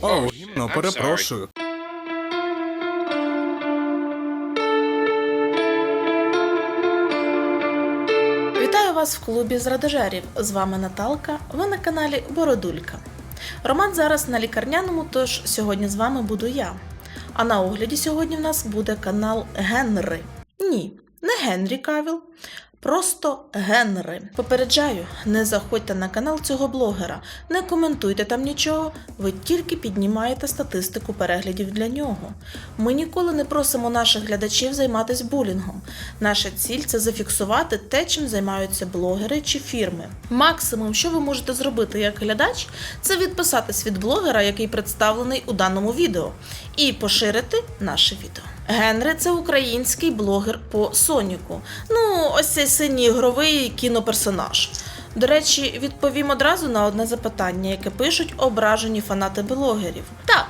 О, гімно, перепрошую. Вітаю вас в клубі зрадожерів. З вами Наталка. Ви на каналі Бородулька. Роман зараз на лікарняному, тож сьогодні з вами буду я. А на огляді сьогодні в нас буде канал Генри. Ні, не Генрі Кавіл, просто Генри. Попереджаю, не заходьте на канал цього блогера, не коментуйте там нічого, ви тільки піднімаєте статистику переглядів для нього. Ми ніколи не просимо наших глядачів займатися булінгом. Наша ціль це зафіксувати те, чим займаються блогери чи фірми. Максимум, що ви можете зробити як глядач, це відписатись від блогера, який представлений у даному відео, і поширити наше відео. Генри це український блогер по Соніку. Ну, ось цей синій ігровий кіноперсонаж. До речі, відповім одразу на одне запитання, яке пишуть ображені фанати блогерів. Так,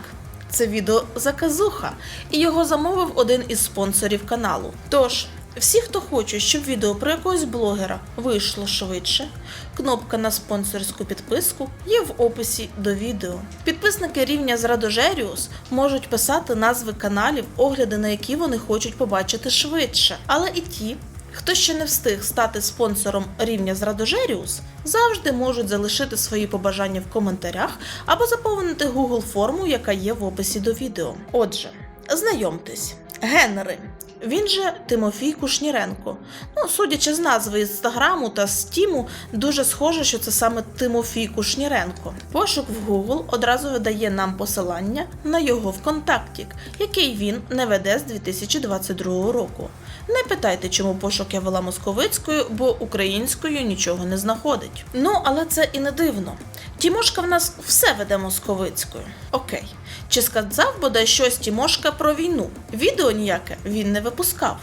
це відео заказуха, і його замовив один із спонсорів каналу. Тож, всі, хто хоче, щоб відео про якогось блогера вийшло швидше, кнопка на спонсорську підписку є в описі до відео. Підписники рівня Зрадожеріус можуть писати назви каналів, огляди на які вони хочуть побачити швидше. Але і ті, Хто ще не встиг стати спонсором рівня Зрадожеріус, завжди можуть залишити свої побажання в коментарях або заповнити Google форму, яка є в описі до відео. Отже, знайомтесь, Генри. Він же Тимофій Кушніренко. Ну, судячи з назви інстаграму та стіму, дуже схоже, що це саме Тимофій Кушніренко. Пошук в Google одразу видає нам посилання на його ВКонтактік, який він не веде з 2022 року. Не питайте, чому пошук я вела московицькою, бо українською нічого не знаходить. Ну, але це і не дивно. Тімошка в нас все веде московицькою. Окей. Чи сказав бодай щось Тімошка про війну? Відео ніяке він не випускав.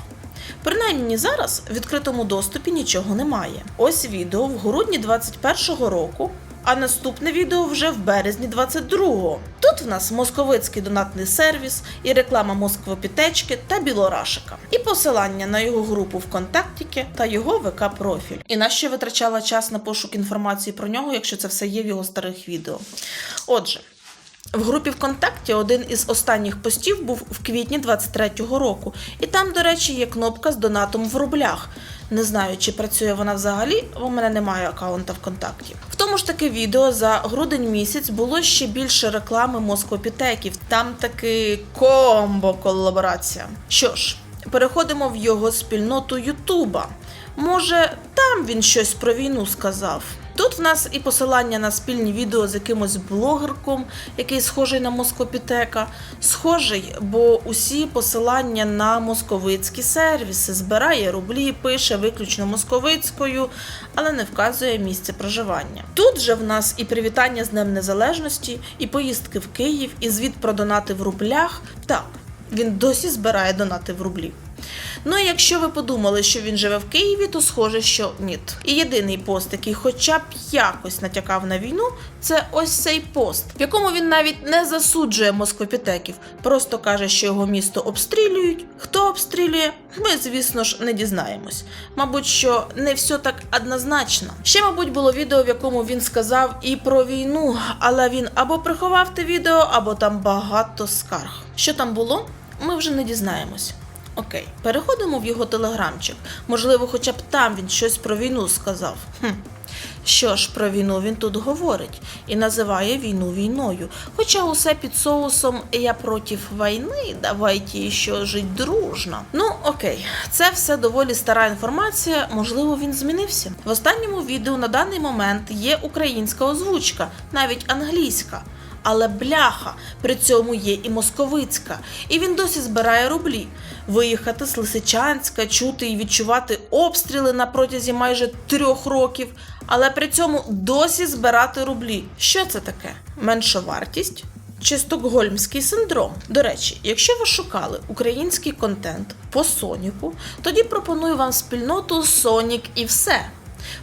Принаймні зараз в відкритому доступі нічого немає. Ось відео в грудні 21-го року, а наступне відео вже в березні 22-го. Тут в нас московицький донатний сервіс і реклама Москвопітечки та Білорашика, і посилання на його групу ВКонтактіки та його ВК профіль. І на витрачала час на пошук інформації про нього, якщо це все є в його старих відео. Отже. В групі ВКонтакті один із останніх постів був в квітні 23-го року, і там, до речі, є кнопка з донатом в рублях. Не знаю, чи працює вона взагалі, бо в мене немає аккаунта ВКонтакті. В тому ж таки відео за грудень місяць було ще більше реклами Москвопітеків. Там таки комбо колаборація. Що ж, переходимо в його спільноту Ютуба. Може, там він щось про війну сказав. Тут в нас і посилання на спільні відео з якимось блогерком, який схожий на москопітека. Схожий, бо усі посилання на московицькі сервіси збирає рублі, пише виключно московицькою, але не вказує місце проживання. Тут же в нас і привітання з Днем Незалежності, і поїздки в Київ, і звіт про донати в рублях. Так, він досі збирає донати в рублі. Ну і якщо ви подумали, що він живе в Києві, то схоже, що ні. І єдиний пост, який хоча б якось натякав на війну, це ось цей пост, в якому він навіть не засуджує москвопітеків, просто каже, що його місто обстрілюють. Хто обстрілює, ми, звісно ж, не дізнаємось. Мабуть, що не все так однозначно. Ще, мабуть, було відео, в якому він сказав і про війну, але він або приховав те відео, або там багато скарг. Що там було, ми вже не дізнаємось. Окей, переходимо в його телеграмчик. Можливо, хоча б там він щось про війну сказав. Хм. Що ж про війну він тут говорить і називає війну війною. Хоча усе під соусом я проти війни, давайте ще жить дружно. Ну окей, це все доволі стара інформація. Можливо, він змінився. В останньому відео на даний момент є українська озвучка, навіть англійська. Але бляха, при цьому є і московицька, і він досі збирає рублі. Виїхати з Лисичанська, чути і відчувати обстріли на протязі майже трьох років, але при цьому досі збирати рублі. Що це таке? Меншовартість? Чи стокгольмський синдром? До речі, якщо ви шукали український контент по Соніку, тоді пропоную вам спільноту Сонік і все.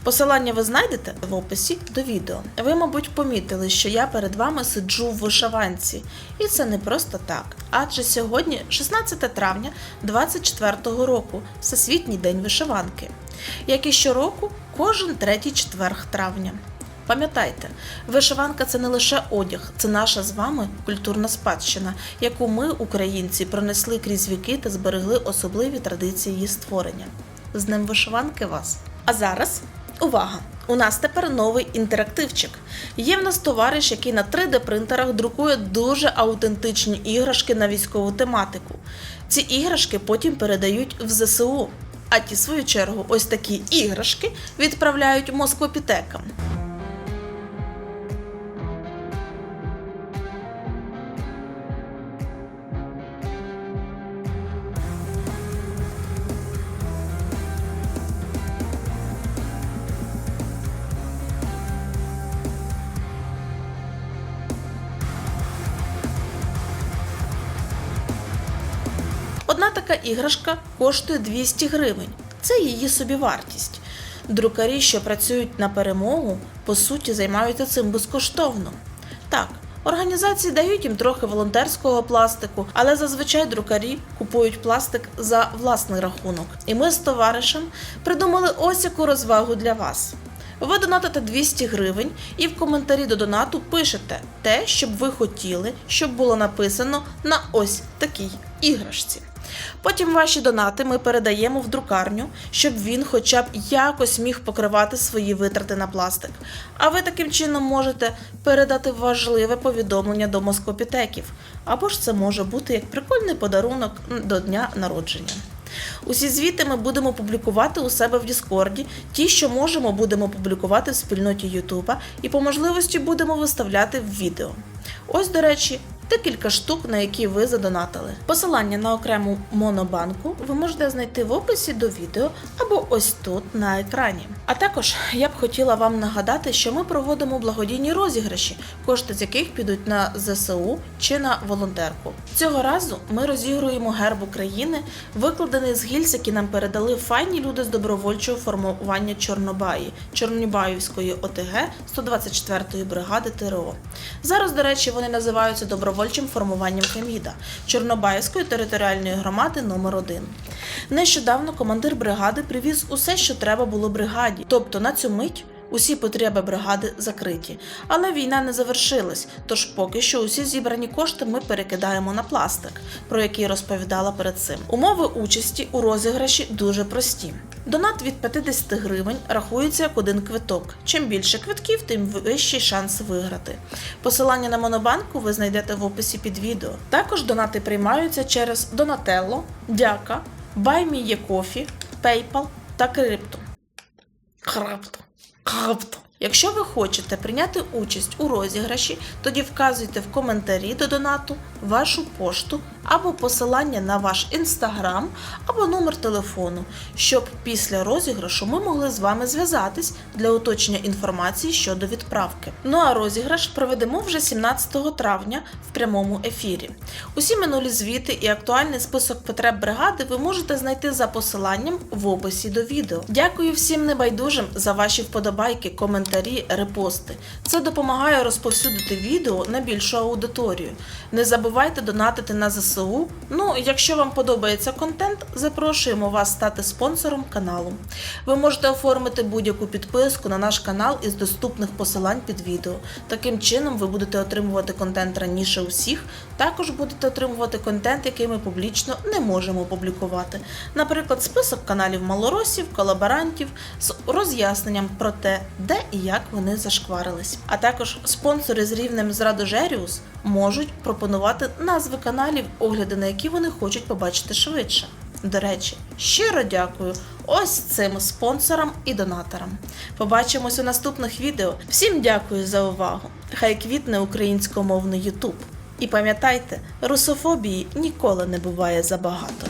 Посилання ви знайдете в описі до відео. Ви, мабуть, помітили, що я перед вами сиджу в вишиванці, і це не просто так. Адже сьогодні, 16 травня 24-го року, Всесвітній день вишиванки. Як і щороку, кожен третій четверг травня. Пам'ятайте, вишиванка це не лише одяг, це наша з вами культурна спадщина, яку ми, українці, пронесли крізь віки та зберегли особливі традиції її створення. З ним вишиванки вас. А зараз увага! У нас тепер новий інтерактивчик. Є в нас товариш, який на 3D-принтерах друкує дуже аутентичні іграшки на військову тематику. Ці іграшки потім передають в ЗСУ. А ті, в свою чергу, ось такі іграшки відправляють москвопітекам. Така іграшка коштує 200 гривень. Це її собівартість. Друкарі, що працюють на перемогу, по суті, займаються цим безкоштовно. Так, організації дають їм трохи волонтерського пластику, але зазвичай друкарі купують пластик за власний рахунок. І ми з товаришем придумали ось яку розвагу для вас. Ви донатите 200 гривень і в коментарі до донату пишете те, що б ви хотіли, щоб було написано на ось такій іграшці. Потім ваші донати ми передаємо в друкарню, щоб він хоча б якось міг покривати свої витрати на пластик. А ви таким чином можете передати важливе повідомлення до москопітеків. Або ж це може бути як прикольний подарунок до дня народження. Усі звіти ми будемо публікувати у себе в Діскорді. Ті, що можемо, будемо публікувати в спільноті Ютуба і по можливості будемо виставляти в відео. Ось, до речі, декілька штук, на які ви задонатили. Посилання на окрему монобанку ви можете знайти в описі до відео або ось тут на екрані. А також я б хотіла вам нагадати, що ми проводимо благодійні розіграші, кошти з яких підуть на ЗСУ чи на волонтерку. Цього разу ми розігруємо герб України, викладений з гільз, які нам передали файні люди з добровольчого формування Чорнобаї, Чорнобаївської ОТГ 124-ї бригади ТРО. Зараз, до речі, вони називаються добровольчим формуванням Феміда Чорнобаївської територіальної громади номер 1 Нещодавно командир бригади привіз усе, що треба було бригаді, тобто на цю мить. Усі потреби бригади закриті, але війна не завершилась. Тож поки що усі зібрані кошти ми перекидаємо на пластик, про який розповідала перед цим. Умови участі у розіграші дуже прості. Донат від 50 гривень рахується як один квиток. Чим більше квитків, тим вищий шанс виграти. Посилання на монобанку ви знайдете в описі під відео. Також донати приймаються через Donatello, Дяка, BuyMeACoffee, PayPal та Крипто. Крипто. Крипто. Якщо ви хочете прийняти участь у розіграші, тоді вказуйте в коментарі до донату вашу пошту або посилання на ваш інстаграм або номер телефону, щоб після розіграшу ми могли з вами зв'язатись для уточнення інформації щодо відправки. Ну а розіграш проведемо вже 17 травня в прямому ефірі. Усі минулі звіти і актуальний список потреб бригади ви можете знайти за посиланням в описі до відео. Дякую всім небайдужим за ваші вподобайки, коментарі, репости. Це допомагає розповсюдити відео на більшу аудиторію. Не забувайте донатити на ЗСУ. Ну, якщо вам подобається контент, запрошуємо вас стати спонсором каналу. Ви можете оформити будь-яку підписку на наш канал із доступних посилань під відео. Таким чином ви будете отримувати контент раніше усіх, також будете отримувати контент, який ми публічно не можемо публікувати. Наприклад, список каналів малоросів, колаборантів з роз'ясненням про те, де і як вони зашкварились. А також спонсори з рівнем Зрадожеріус можуть пропонувати назви каналів, огляди на які вони хочуть побачити швидше. До речі, щиро дякую ось цим спонсорам і донаторам. Побачимось у наступних відео. Всім дякую за увагу! Хай квітне українськомовний Ютуб. І пам'ятайте, русофобії ніколи не буває забагато.